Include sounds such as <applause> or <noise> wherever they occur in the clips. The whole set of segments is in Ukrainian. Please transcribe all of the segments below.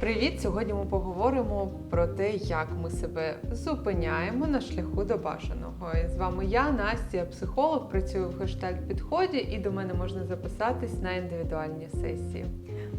Привіт! Сьогодні ми поговоримо про те, як ми себе зупиняємо на шляху до бажаного. І з вами я, Настя, психолог, працюю в гештальт підході, і до мене можна записатись на індивідуальні сесії.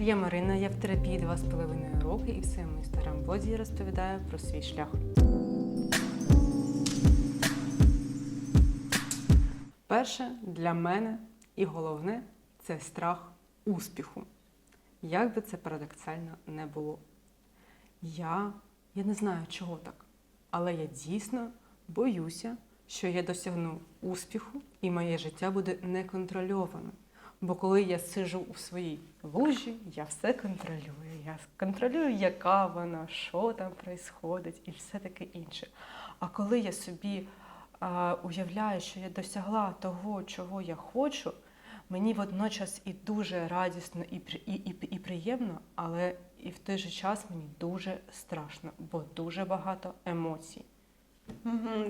Я Марина, я в терапії два з половиною роки і в своєму інстаграм-блозі розповідаю про свій шлях. Перше для мене і головне це страх успіху. Як би це парадоксально не було. Я, я не знаю, чого так, але я дійсно боюся, що я досягну успіху і моє життя буде неконтрольованим. Бо коли я сижу у своїй лужі, я все контролюю. Я контролюю, яка вона, що там відбувається і все таке інше. А коли я собі а, уявляю, що я досягла того, чого я хочу, мені водночас і дуже радісно, і, і, і, і приємно, але і в той же час мені дуже страшно, бо дуже багато емоцій.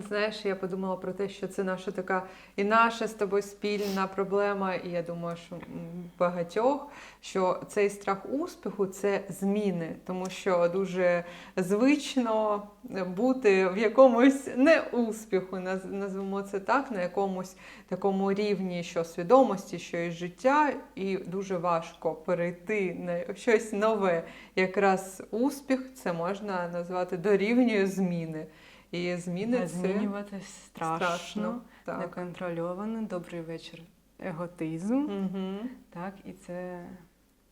Знаєш, я подумала про те, що це наша така і наша з тобою спільна проблема, і я думаю, що багатьох, що цей страх успіху це зміни, тому що дуже звично бути в якомусь неуспіху, наз- назвемо це так, на якомусь такому рівні, що свідомості, що і життя, і дуже важко перейти на щось нове. Якраз успіх це можна назвати дорівнює зміни. І зміни А це Змінювати страшно, страшно. Так. неконтрольовано, добрий вечір, еготизм. Угу. Так, і це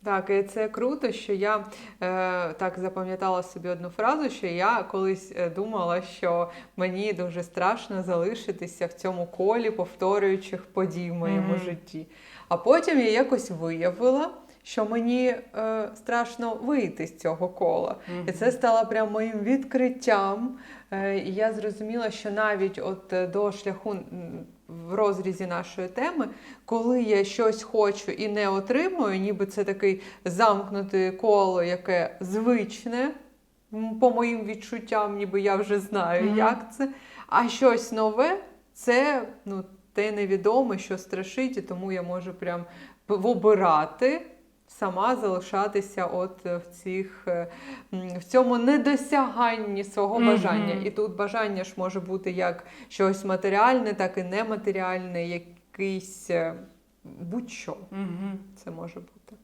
Так, і це круто, що я е, так запам'ятала собі одну фразу, що я колись е, думала, що мені дуже страшно залишитися в цьому колі повторюючих подій в моєму Мгм. житті. А потім я якось виявила, що мені е, страшно вийти з цього кола. І це стало прям моїм відкриттям. Е, І я зрозуміла, що навіть от е, до шляху в розрізі нашої теми, коли я щось хочу і не отримую, ніби це такий замкнуте коло, яке звичне, по моїм відчуттям, ніби я вже знаю, Мгм. як це. А щось нове це ну, те невідоме, що страшить, і тому я можу прям вибирати. Сама залишатися от в цих е, в цьому недосяганні свого бажання. І тут бажання ж може бути як щось матеріальне, так і нематеріальне, якийсь е, будь-що Угу. це може бути.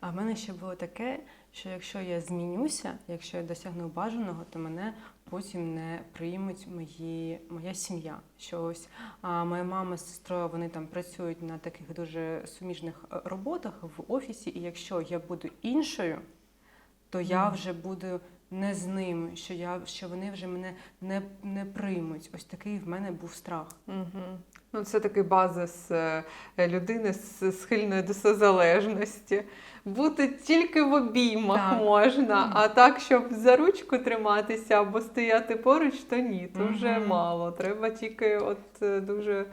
А в мене ще було таке, що якщо я змінюся, якщо я досягну бажаного, то мене потім не приймуть мої, моя сім'я. Що ось а, моя мама з сестрою вони там працюють на таких дуже суміжних е, роботах в офісі, і якщо я буду іншою, то я вже буду не з ними, що я що вони вже мене не, не приймуть. Ось такий в мене був страх. Угу. Ну, це такий базис е, людини з схильною до созалежності. Бути тільки в обіймах Так. можна, а так, щоб за ручку триматися або стояти поруч, то ні, то вже Мгм. мало. Треба тільки от е, дуже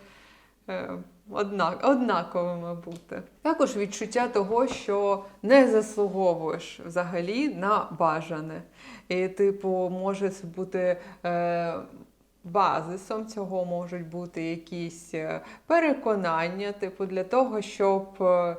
е, однак, однаковими бути. Також відчуття того, що не заслуговуєш взагалі на бажане. І, типу, може бути. Е, Базисом цього можуть бути якісь е, переконання, типу, для того, щоб е,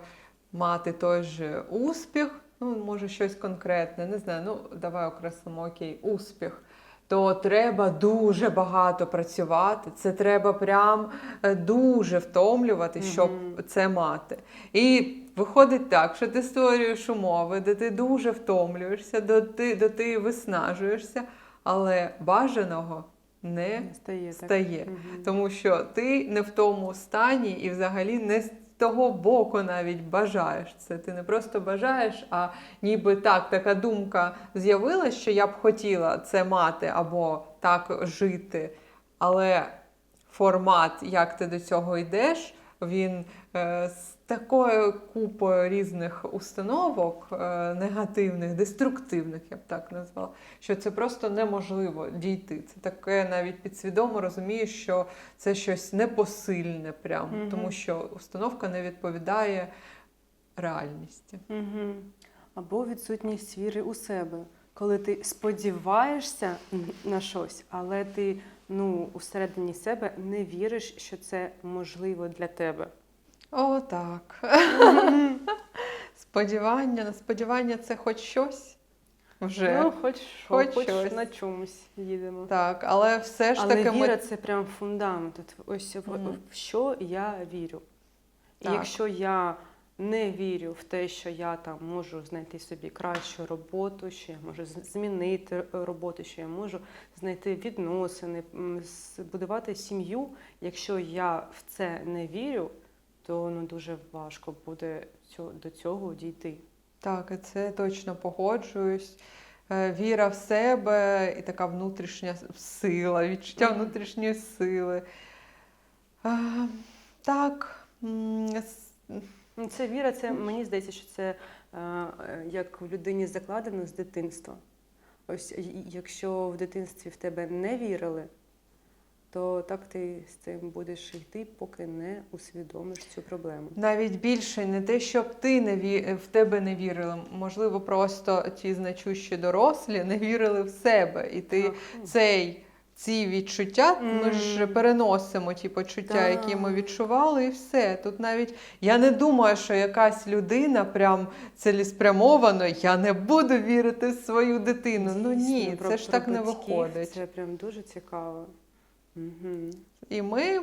мати той же успіх, ну, може, щось конкретне, не знаю, ну, давай окреслимо окей, успіх. То треба дуже багато працювати, це треба прям е, дуже втомлювати, щоб Мгм. це мати. І виходить так, що ти створюєш умови, де ти дуже втомлюєшся, де ти, де ти виснажуєшся, але бажаного не стає стає. Мгм. Тому що ти не в тому стані і взагалі не того боку навіть бажаєш це. Ти не просто бажаєш, а ніби так, така думка з'явилася, що я б хотіла це мати або так жити. Але формат, як ти до цього йдеш, він е, такою купою різних установок, е, негативних, деструктивних, я б так назвала, що це просто неможливо дійти. Це таке навіть підсвідомо розумієш, що це щось непосильне, прям, Мгм. тому що установка не відповідає реальності. Угу. Або відсутність віри у себе, коли ти сподіваєшся на щось, але ти ну, усередині себе не віриш, що це можливо для тебе. О, так. Сподівання, сподівання це хоч щось. вже. Ну, хоч що, Хоч хоч, щось. на чомусь їдемо. Так, але все ж Але таки віра ми це прям фундамент. От ось в, Мгм. в що я вірю. І якщо я не вірю в те, що я там можу знайти собі кращу роботу, що я можу змінити роботу, що я можу знайти відносини, м, збудувати сім'ю. Якщо я в це не вірю, то ну дуже важко буде до цього дійти. Так, це точно погоджуюсь. Е, Віра в себе і така внутрішня сила, відчуття внутрішньої сили. Так. Ну, Це віра, це мені здається, що це е, як в людині закладено з дитинства. Ось якщо в дитинстві в тебе не вірили, то так ти з цим будеш йти, поки не усвідомиш цю проблему. Навіть більше не те, щоб ти не ві... в тебе не вірили. Можливо, просто ті значущі дорослі не вірили в себе. І ти Так. цей, ці відчуття, ми ж переносимо ті почуття, Так. які ми відчували, і все. Тут навіть я не думаю, що якась людина прям цілеспрямовано, я не буду вірити в свою дитину. ну ні, це ж так не виходить. Це прям дуже цікаво. Угу. І ми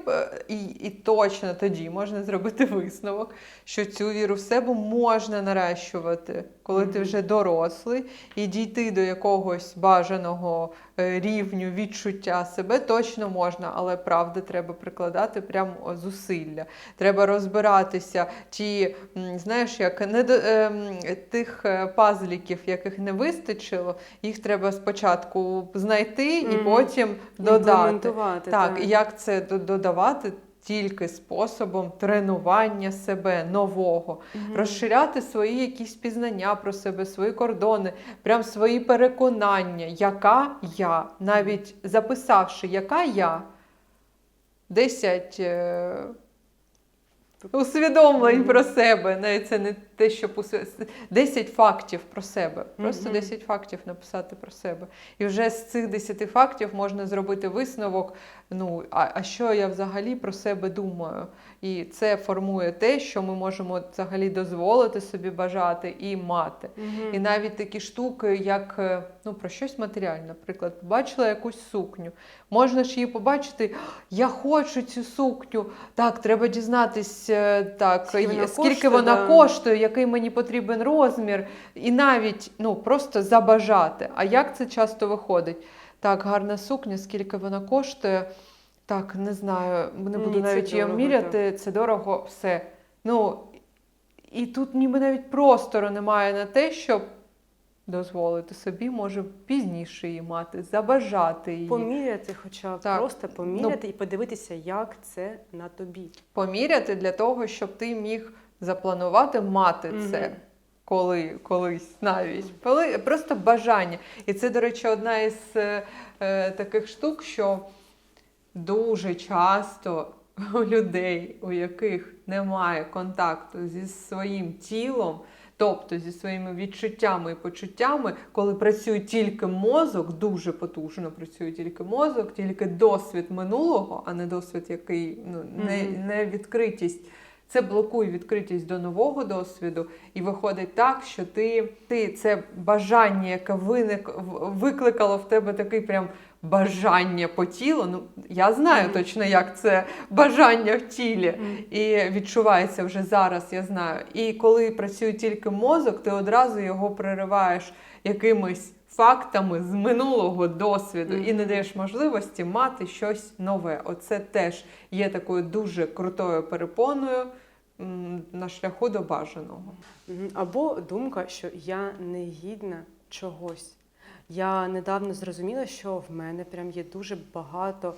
і, і точно тоді можна зробити висновок, що цю віру в себе можна наращувати, коли ти вже дорослий, і дійти до якогось бажаного е, рівню відчуття себе точно можна, але правда треба прикладати прям зусилля. Треба розбиратися ті, знаєш, як не до ем, тих е, пазліків, яких не вистачило, їх треба спочатку знайти і потім додати. Імплементувати. Так, і як це додавати тільки способом тренування себе нового, угу. розширяти свої якісь пізнання про себе, свої кордони, прям свої переконання, яка я, навіть записавши, яка я, 10 усвідомлень про себе. Навіть це не те, щоб усві... 10 фактів про себе. Просто десять 10 фактів написати про себе. І вже з цих 10 фактів можна зробити висновок. Ну, а, а що я взагалі про себе думаю? І це формує те, що ми можемо взагалі дозволити собі бажати і мати. Мгм. І навіть такі штуки, як е, ну, про щось матеріальне, наприклад, побачила якусь сукню. Можна ж її побачити, я хочу цю сукню. Так, треба дізнатись, е, так, Скільки вона скільки коштує, вона да. коштує, який мені потрібен розмір, і навіть ну, просто забажати. А як це часто виходить? Так, гарна сукня, скільки вона коштує. Так, не знаю, не буду Ні, це навіть її дорого, міряти, це дорого, все. Ну, і тут ніби навіть простору немає на те, щоб дозволити собі, може пізніше її мати, забажати її. Поміряти, хоча б Так. просто поміряти і подивитися, як це на тобі. Поміряти для того, щоб ти міг запланувати мати це. Коли колись навіть Коли- просто бажання. І це, до речі, одна із е, е, таких штук, що дуже часто у людей, у яких немає контакту зі своїм тілом, тобто зі своїми відчуттями і почуттями, коли працює тільки мозок, дуже потужно працює тільки мозок, тільки досвід минулого, а не досвід, який ну, не, не відкритість. Це блокує відкритість до нового досвіду, і виходить так, що ти, ти це бажання, яке виник, викликало в тебе такий прям бажання по тілу. Ну я знаю точно, як це бажання в тілі. І відчувається вже зараз, я знаю. І коли працює тільки мозок, ти одразу його перериваєш якимись фактами з минулого досвіду і не даєш можливості мати щось нове. Оце теж є такою дуже крутою перепоною на шляху до бажаного. Або думка, що я не гідна чогось. Я недавно зрозуміла, що в мене прям є дуже багато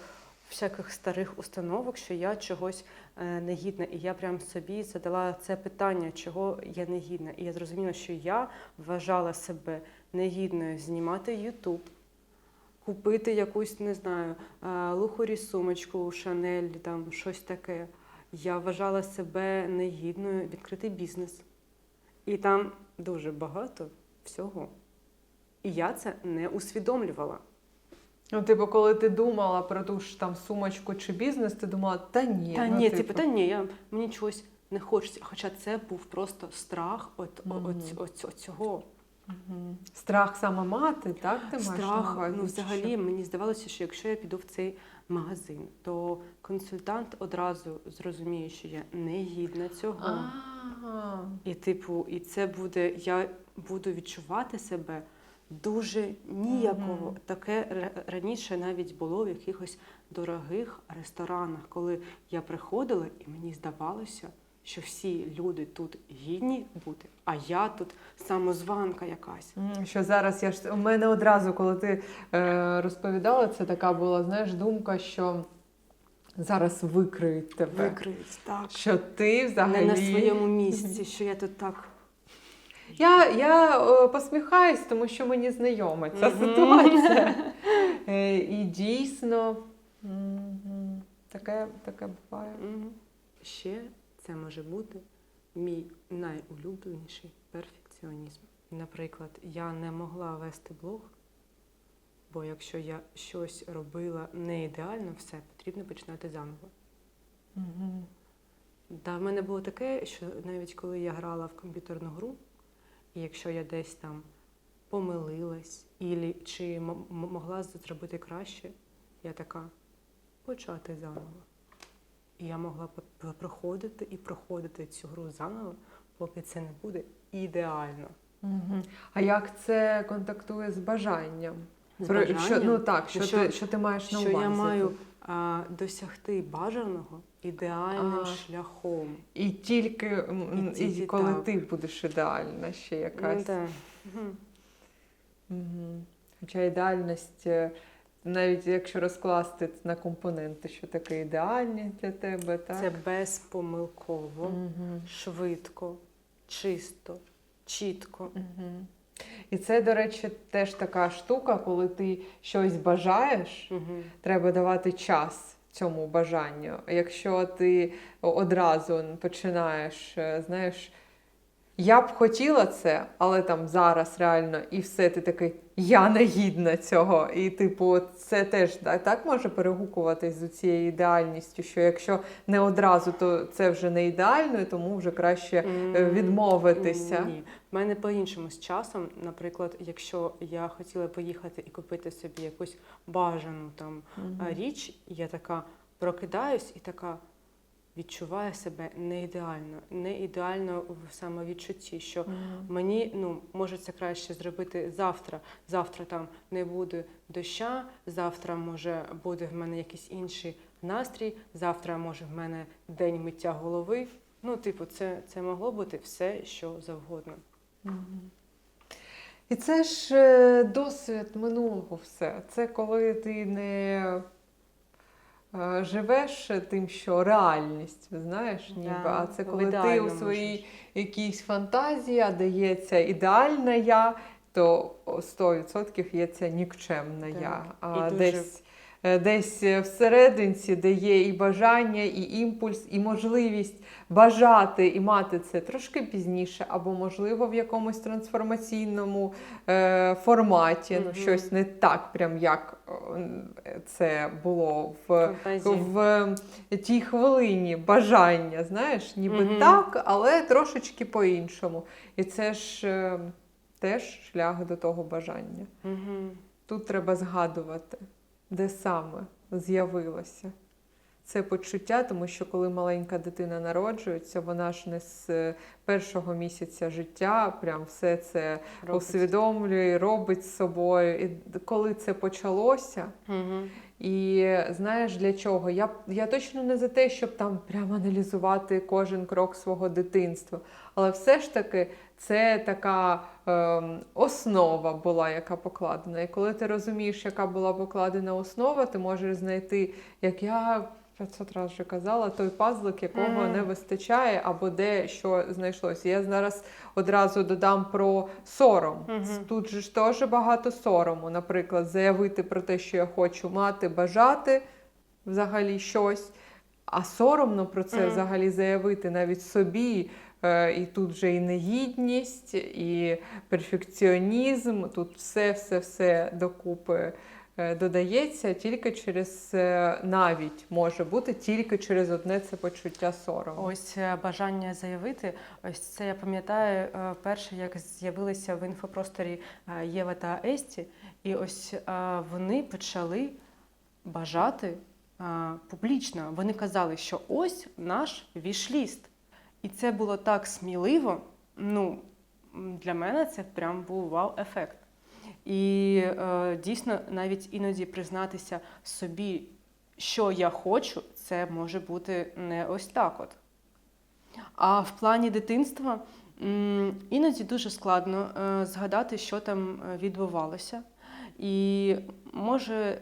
всяких старих установок, що я чогось е, не гідна. І я прям собі задала це питання, чого я не гідна. І я зрозуміла, що я вважала себе негідною знімати Ютуб, купити якусь, не знаю, е, лухарі сумочку, Шанель, там щось таке. Я вважала себе негідною відкрити бізнес. І там дуже багато всього. І я це не усвідомлювала. Ну, типу, коли ти думала про ту ж там сумочку чи бізнес, ти думала, та ні, Та ну, ні, типу, типу, та ні, я, мені чогось не хочеться. Хоча це був просто страх от, Мгм. от, от, от цього. Страх саме мати, так? Ти маєш Страх, увазі, ну взагалі що? мені здавалося, що якщо я піду в цей магазин, то консультант одразу зрозуміє, що я не гідна цього. Ага. І, типу, і це буде, я буду відчувати себе дуже ніяково. Мгм. Таке раніше навіть було в якихось дорогих ресторанах, коли я приходила, і мені здавалося, що всі люди тут гідні бути, а я тут самозванка якась. Що зараз я ж у мене одразу, коли ти е, розповідала, це така була, знаєш, думка, що зараз викриють тебе. Викриють, так. Що ти взагалі Не на своєму місці, що я тут так. Я, я е, посміхаюсь, тому що мені знайома ця ситуація. <laughs> Е, і дійсно таке, таке буває. Ще це може бути мій найулюбленіший перфекціонізм. Наприклад, я не могла вести блог, бо якщо я щось робила не ідеально, все потрібно починати заново. Мгм. Да, в мене було таке, що навіть коли я грала в комп'ютерну гру, і якщо я десь там помилилась, ілі, чи могла зробити краще, я така почати заново. І я могла проходити і проходити цю гру заново, поки це не буде ідеально. Мгм. А як це контактує з бажанням? З Про- Що, ну так, що, що- ти, що ти маєш на що увазі? я маю а, досягти бажаного ідеальним А. шляхом. І тільки, І і коли так. ти будеш ідеальна ще якась. Ну. Мгм. Мгм. Хоча ідеальність, е, навіть якщо розкласти на компоненти, що таке ідеальність для тебе, так? Це безпомилково, Мгм. швидко, чисто, чітко. Мгм. І це, до речі, теж така штука, коли ти щось бажаєш, Мгм. треба давати час цьому бажанню. Якщо ти одразу починаєш, е, знаєш, я б хотіла це, але там зараз реально, і все, ти такий, я не гідна цього. І, типу, це теж так, так може перегукуватись з цією ідеальністю, що якщо не одразу, то це вже не ідеально, і тому вже краще е, відмовитися. Ні. В мене по-іншому з часом, наприклад, якщо я хотіла поїхати і купити собі якусь бажану там Мгм. річ, я така прокидаюсь і така відчуваю себе не ідеально, не ідеально в самовідчутті, що Мгм. Мені ну може це краще зробити завтра. Завтра там не буде доща, завтра може буде в мене якийсь інший настрій, завтра може в мене день миття голови. Ну, типу, це, це могло бути все, що завгодно. Мгм. І це ж е, досвід минулого все. Це коли ти не живеш тим, що реальність, знаєш, ніби, Да, а це коли ти у своїй якійсь фантазії, а дається ідеальна я, то 100% є ця нікчемна Так. я. І А дуже- десь, е, десь всерединці, де є і бажання, і імпульс, і можливість бажати і мати це трошки пізніше, або, можливо, в якомусь трансформаційному е, форматі, ну, щось не так, прям як е, це було в в тій хвилині бажання, знаєш, ніби Мгм. так, але трошечки по-іншому. І це ж е, теж шлях до того бажання. Мгм. Тут треба згадувати, де саме з'явилося це почуття, тому що коли маленька дитина народжується, вона ж не з е, першого місяця життя, прям все це Робить. усвідомлює, робить з собою. І коли це почалося, Мгм. і знаєш для чого? Я, я точно не за те, щоб там прямо аналізувати кожен крок свого дитинства. Але все ж таки це така ем, основа була, яка покладена. І коли ти розумієш, яка була покладена основа, ти можеш знайти, як я 500 разів вже казала, той пазлик, якого Мгм. не вистачає, або де що знайшлося. Я зараз одразу додам про сором. Мгм. Тут же ж теж багато сорому. Наприклад, заявити про те, що я хочу мати, бажати взагалі щось. А соромно про це Мгм. взагалі заявити навіть собі. Е, І тут вже і негідність, і перфекціонізм, тут все, все, все докупи е, додається тільки через е, навіть може бути тільки через одне це почуття сорому. Ось бажання заявити. Ось це я пам'ятаю перше, як з'явилися в інфопросторі Єва та Есті, і ось вони почали бажати публічно. Вони казали, що ось наш вішліст. І це було так сміливо. Ну, для мене це прям був вау-ефект. І е, дійсно навіть іноді признатися собі, що я хочу, це може бути не ось так от. А в плані дитинства іноді дуже складно е, згадати, що там е, відбувалося. І може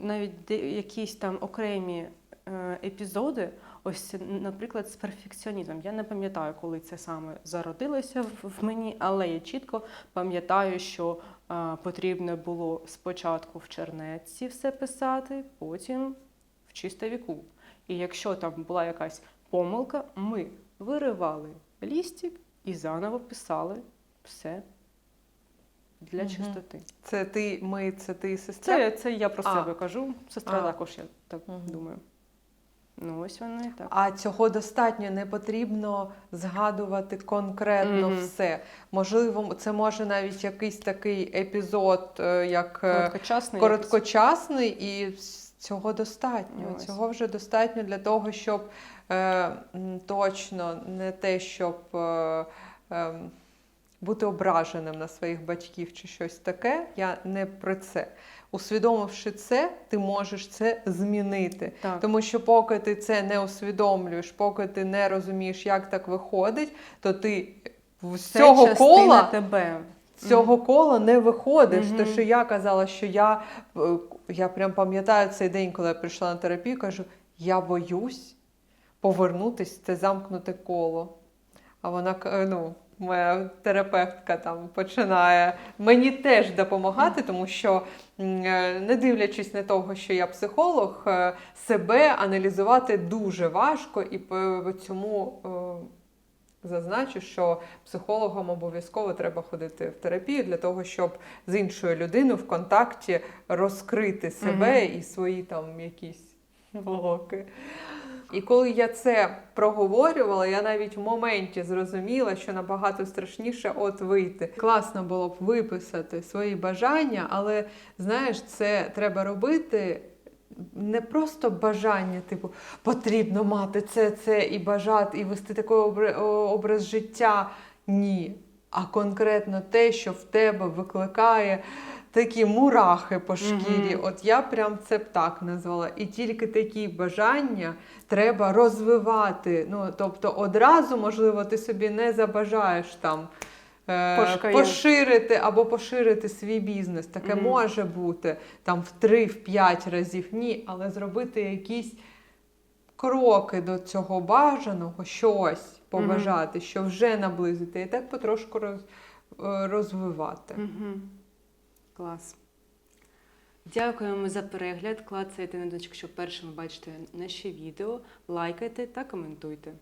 навіть якісь там окремі е, епізоди, ось, наприклад, з перфекціонізмом. Я не пам'ятаю, коли це саме зародилося в, мені, але я чітко пам'ятаю, що е, потрібно було спочатку в чернетці все писати, потім в чистовіку. І якщо там була якась помилка, ми виривали лістик і заново писали все для Мгм. чистоти. Це ти, ми, це ти сестра. Це, це я про А. себе кажу. Сестра А. також, я так Мгм. думаю. Ну, ось воно і так. А цього достатньо не потрібно згадувати конкретно Мгм. все. Можливо, це може навіть якийсь такий епізод, е, як е, Короткочасний. короткочасний, і цього достатньо. Ось. Цього вже достатньо для того, щоб е, точно не те, щоб е, е, бути ображеним на своїх батьків чи щось таке. Я не про це. Усвідомивши це, ти можеш це змінити. Так. Тому що поки ти це не усвідомлюєш, поки ти не розумієш, як так виходить, то ти з цього кола тебе. цього кола не виходиш. Мгм. Те, що я казала, що я, е, я прям пам'ятаю цей день, коли я прийшла на терапію, кажу: я боюсь повернутись в це замкнуте коло. А вона к- ну, моя терапевтка там починає мені теж допомагати, тому що, е, не дивлячись на того, що я психолог, е, себе аналізувати дуже важко, і по цьому е, зазначу, що психологам обов'язково треба ходити в терапію для того, щоб з іншою людиною в контакті розкрити себе і свої там якісь блоки. І коли я це проговорювала, я навіть в моменті зрозуміла, що набагато страшніше от вийти. Класно було б виписати свої бажання, але знаєш, це треба робити. Не просто бажання, типу, потрібно мати це, це і бажати, і вести такий образ життя. Ні. А конкретно те, що в тебе викликає такі мурахи по шкірі. Мгм. От я прям це б так назвала. І тільки такі бажання треба розвивати. Ну, тобто, одразу, можливо, ти собі не забажаєш там. е, Пошкає. Поширити або поширити свій бізнес. Таке Мгм. може бути там в 3-5 разів. Ні, але зробити якісь кроки до цього бажаного, щось побажати, що вже наблизити, і так потрошку роз, е, розвивати. Угу. Клас. Дякуємо за перегляд. Клацайте на дочку, щоб першими бачите наші відео, лайкайте та коментуйте.